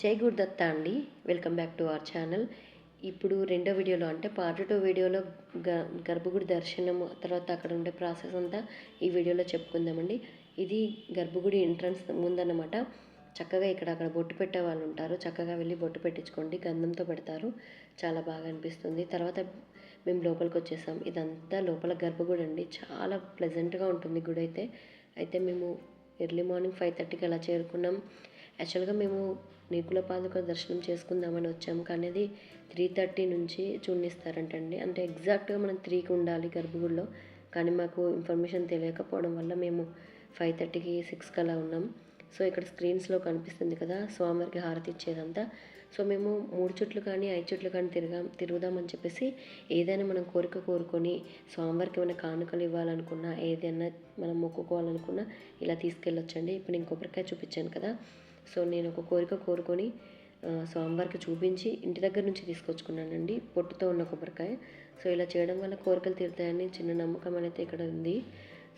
జై గురుదత్త అండి. Welcome back to our channel. ఇప్పుడు రెండో వీడియోలో అంటే పార్ట్ టూ వీడియోలో గ గర్భగుడి దర్శనం తర్వాత అక్కడ ఉండే ప్రాసెస్ అంతా ఈ వీడియోలో చెప్పుకుందామండి. ఇది గర్భగుడి ఎంట్రన్స్ ముందన్నమాట. చక్కగా ఇక్కడ అక్కడ బొట్టు పెట్టే వాళ్ళు ఉంటారు. చక్కగా వెళ్ళి బొట్టు పెట్టించుకోండి. గంధంతో పెడతారు. చాలా బాగా అనిపిస్తుంది. తర్వాత మేము లోపలికి వచ్చేసాం. ఇదంతా లోపల గర్భగుడి అండి. చాలా ప్లెజెంట్గా ఉంటుంది గుడి అయితే అయితే మేము ఎర్లీ మార్నింగ్ ఫైవ్ థర్టీకి అలా చేరుకున్నాం. యాక్చువల్గా మేము నీకుల పాదుక దర్శనం చేసుకుందామని వచ్చాము. కానీ అది త్రీ థర్టీ నుంచి చూడిస్తారంటండి అంటే ఎగ్జాక్ట్గా మనం త్రీకి ఉండాలి గర్భగుడిలో. కానీ మాకు ఇన్ఫర్మేషన్ తెలియకపోవడం వల్ల మేము ఫైవ్ థర్టీకి సిక్స్కి అలా ఉన్నాం. సో ఇక్కడ స్క్రీన్స్లో కనిపిస్తుంది కదా స్వామివారికి హారతి ఇచ్చేదంతా. సో మేము మూడు చుట్లు కానీ ఐదు చుట్లు కానీ తిరగా తిరుగుదామని చెప్పేసి ఏదైనా మనం కోరిక కోరుకొని స్వామివారికి ఏమైనా కానుకలు ఇవ్వాలనుకున్నా ఏదైనా మనం మొక్కుకోవాలనుకున్నా ఇలా తీసుకెళ్ళొచ్చండి. ఇప్పుడు నేను కొబ్బరికాయ చూపించాను కదా. సో నేను ఒక కోరిక కోరుకొని స్వామివారికి చూపించి ఇంటి దగ్గర నుంచి తీసుకొచ్చుకున్నానండి పొట్టుతో ఉన్న కొబ్బరికాయ. సో ఇలా చేయడం వల్ల కోరికలు తీరుతాయని చిన్న నమ్మకం అనేది ఇక్కడ ఉంది.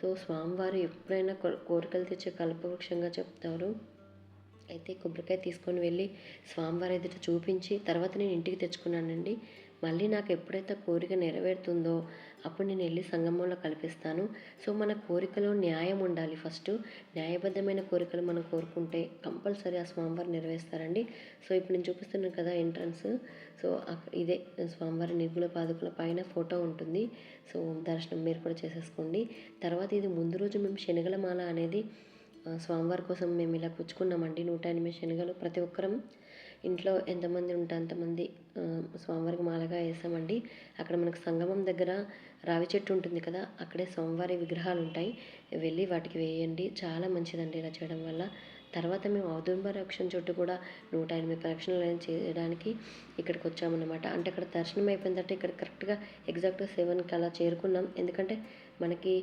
సో స్వామివారు ఎప్పుడైనా కోరికలు తెచ్చే కల్పవృక్షంగా చెప్తారు. అయితే కొబ్బరికాయ తీసుకొని వెళ్ళి స్వామివారి ఎదుట చూపించి తర్వాత నేను ఇంటికి తెచ్చుకున్నానండి. మళ్ళీ నాకు ఎప్పుడైతే కోరిక నెరవేరుతుందో అప్పుడు నేను వెళ్ళి సంగమంలో కల్పిస్తాను. సో మన కోరికలో న్యాయం ఉండాలి ఫస్ట్. న్యాయబద్ధమైన కోరికలు మనం కోరుకుంటే కంపల్సరీ ఆ స్వామివారు నెరవేరుస్తారండి. సో ఇప్పుడు నేను చూపిస్తున్నాను కదా ఎంట్రన్స్. సో ఇదే స్వామివారి నిర్గుల పాదుకుల పైన ఫోటో ఉంటుంది. సో దర్శనం మీరు కూడా చేసేసుకోండి. తర్వాత ఇది ముందు రోజు మేము శనగల మాల అనేది స్వామివారి కోసం మేము ఇలా పుచ్చుకున్నామండి. నూట ఎనిమిది శనగలు ప్రతి ఒక్కరం ఇంట్లో ఎంతమంది ఉంటే అంతమంది స్వామివారికి మాలగా వేసామండి. అక్కడ మనకు సంగమం దగ్గర రావి చెట్టు ఉంటుంది కదా అక్కడే స్వామివారి విగ్రహాలు ఉంటాయి. వెళ్ళి వాటికి వేయండి. చాలా మంచిదండి ఇలా చేయడం వల్ల. తర్వాత మేము ఔదుంబ రక్షణ చుట్టూ కూడా నూట ఎనిమిది ప్రదక్షిణలు చేయడానికి ఇక్కడికి వచ్చామన్నమాట. అంటే అక్కడ దర్శనం అయిపోయిన తర్వాత ఇక్కడ కరెక్ట్గా ఎగ్జాక్ట్గా సెవెన్కి అలా చేరుకున్నాం. ఎందుకంటే మనకి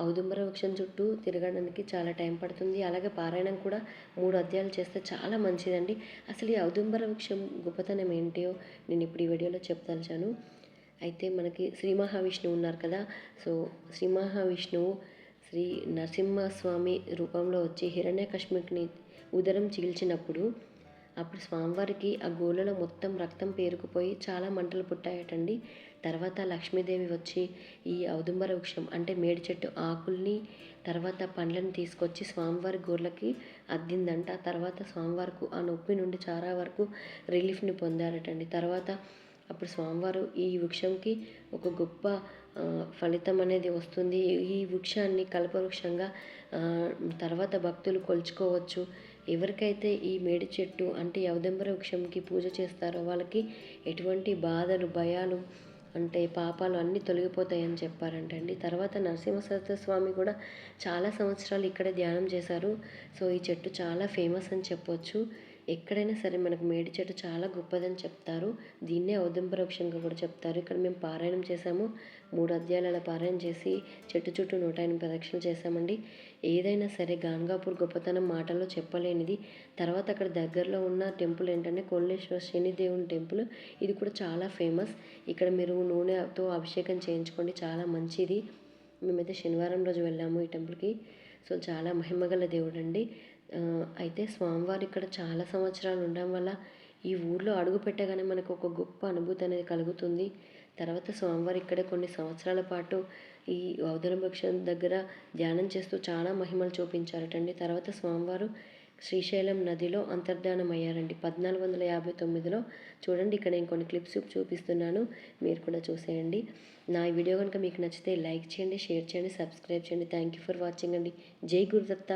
ఔదుంబర వృక్షం చుట్టూ తిరగడానికి చాలా టైం పడుతుంది. అలాగే పారాయణం కూడా మూడు అధ్యాయాలు చేస్తే చాలా మంచిదండి. అసలు ఈ ఔదుంబర వృక్షం గొప్పతనం ఏంటో నేను ఇప్పుడు ఈ వీడియోలో చెప్తాను అయితే మనకి శ్రీ మహావిష్ణువు ఉన్నారు కదా సో శ్రీ మహావిష్ణువు శ్రీ నరసింహస్వామి రూపంలో వచ్చి హిరణ్యకశ్మిని ఉదరం చీల్చినప్పుడు అప్పుడు స్వామివారికి ఆ గోలలో మొత్తం రక్తం పేరుకుపోయి చాలా మంటలు పుట్టాయటండి. తర్వాత లక్ష్మీదేవి వచ్చి ఈ ఔదుంబర వృక్షం అంటే మేడి చెట్టు ఆకుల్ని తర్వాత పండ్లను తీసుకొచ్చి స్వామివారి గోర్లకి అద్దిందంట. తర్వాత స్వామివారికి ఆ నొప్పి నుండి చాలా వరకు రిలీఫ్ని పొందారటండి. తర్వాత అప్పుడు స్వామివారు ఈ వృక్షంకి ఒక గొప్ప ఫలితం అనేది వస్తుంది. ఈ వృక్షాన్ని కల్పవృక్షంగా తర్వాత భక్తులు కొలుచుకోవచ్చు. ఎవరికైతే ఈ మేడి చెట్టు అంటే యవదంబర వృక్షంకి పూజ చేస్తారో వాళ్ళకి ఎటువంటి బాధలు భయాలు అంటే పాపాలు అన్నీ తొలగిపోతాయని చెప్పారంటండి తర్వాత నరసింహ సరస్వతి స్వామి కూడా చాలా సంవత్సరాలు ఇక్కడే ధ్యానం చేశారు. సో ఈ చెట్టు చాలా ఫేమస్ అని చెప్పొచ్చు. ఎక్కడైనా సరే మనకు మేడి చెట్టు చాలా గొప్పదని చెప్తారు. దీన్నే ఔదంబరోక్షంగా కూడా చెప్తారు. ఇక్కడ మేము పారాయణం చేసాము మూడు అధ్యాయాల పారాయణం చేసి చెట్టు చుట్టూ నూట ఎనిమిది ప్రదక్షిణలు చేశామండి. ఏదైనా సరే గాన్గాపూర్ గొప్పతనం మాటల్లో చెప్పలేనిది. తర్వాత అక్కడ దగ్గరలో ఉన్న టెంపుల్ ఏంటంటే కోళ్ళేశ్వర శనిదేవుని టెంపుల్. ఇది కూడా చాలా ఫేమస్. ఇక్కడ మీరు నూనెతో అభిషేకం చేయించుకోండి. చాలా మంచిది. మేమైతే శనివారం రోజు వెళ్ళాము ఈ టెంపుల్కి. సో చాలా మహిమగల దేవుడు అండి అయితే స్వామివారు ఇక్కడ చాలా సంవత్సరాలు ఉండడం వల్ల ఈ ఊర్లో అడుగు పెట్టగానే మనకు ఒక గొప్ప అనుభూతి అనేది కలుగుతుంది. తర్వాత స్వామివారు ఇక్కడ కొన్ని సంవత్సరాల పాటు ఈ ఔదరభక్షం దగ్గర ధ్యానం చేస్తూ చాలా మహిమలు చూపించారటండి. తర్వాత స్వామివారు శ్రీశైలం నదిలో అంతర్ధానమయ్యారండి. పద్నాలుగు వందల యాభై తొమ్మిదిలో చూడండి ఇక్కడ నేను కొన్ని క్లిప్స్ చూపిస్తున్నాను మీరు కూడా చూసేయండి. నా ఈ వీడియో కనుక మీకు నచ్చితే లైక్ చేయండి షేర్ చేయండి సబ్స్క్రైబ్ చేయండి. థ్యాంక్ యూ ఫర్ వాచింగ్ అండి. జై గురుదత్త.